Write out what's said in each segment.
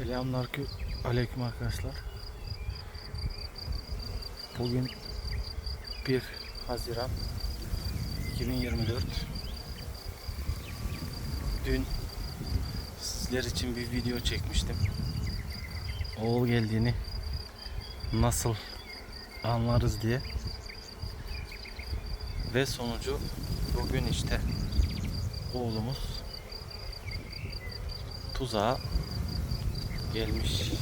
Selamünaleyküm aleyküm arkadaşlar. Bugün 1 Haziran 2024. Dün sizler için bir video çekmiştim. Oğul geldiğini nasıl anlarız diye. Ve sonucu bugün işte oğlumuz tuzağa gelmiş.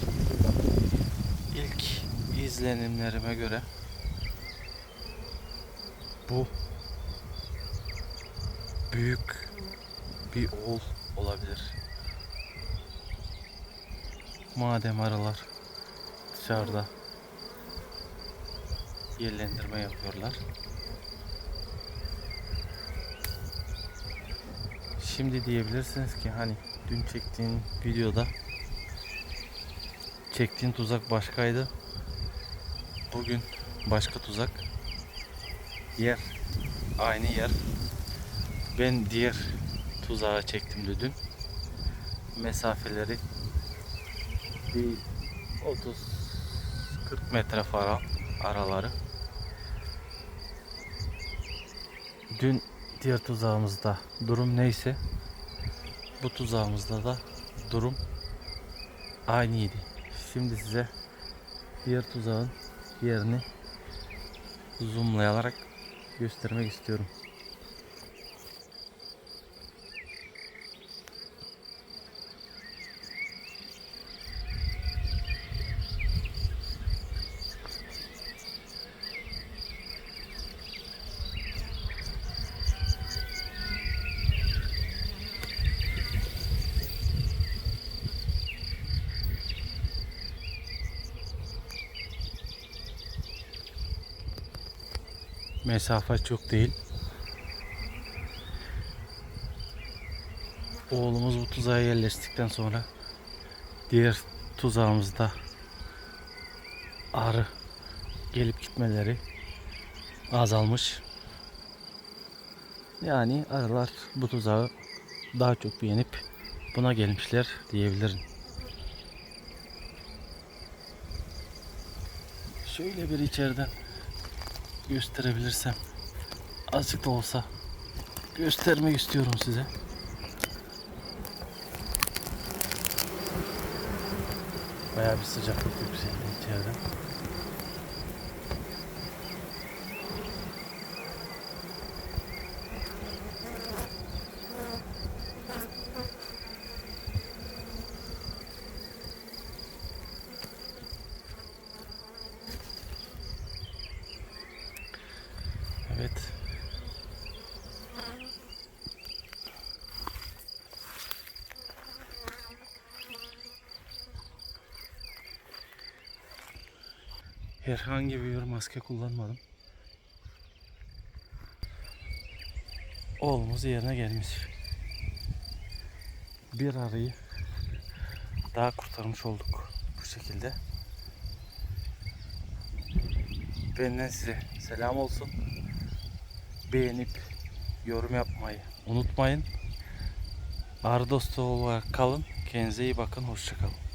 İlk izlenimlerime göre bu büyük bir oğul olabilir. Madem arılar dışarıda yerlendirme yapıyorlar. Şimdi diyebilirsiniz ki hani dün çektiğim videoda çektiğin tuzak başkaydı. Bugün başka tuzak. Yer aynı yer. Ben diğer tuzağa çektim de dün. Mesafeleri bir 30 40 metre falan araları. Dün diğer tuzağımızda durum neyse bu tuzağımızda da durum aynıydı. Şimdi size diğer tuzağın yerini zoomlayarak göstermek istiyorum. Mesafe çok değil. Oğlumuz bu tuzağa yerleştikten sonra diğer tuzağımızda arı gelip gitmeleri azalmış. Yani arılar bu tuzağı daha çok beğenip buna gelmişler diyebilirim. Şöyle bir içeriden gösterebilirsem azıcık da olsa göstermek istiyorum size. Bayağı bir sıcaklık yükseldi içeride. Evet. Herhangi bir maske kullanmadım. Oğlumuz yerine gelmiş. Bir arıyı daha kurtarmış olduk bu şekilde. Benden size selam olsun beğenip yorum yapmayı unutmayın. Arı dostu olarak kalın. Kendinize iyi bakın. Hoşçakalın.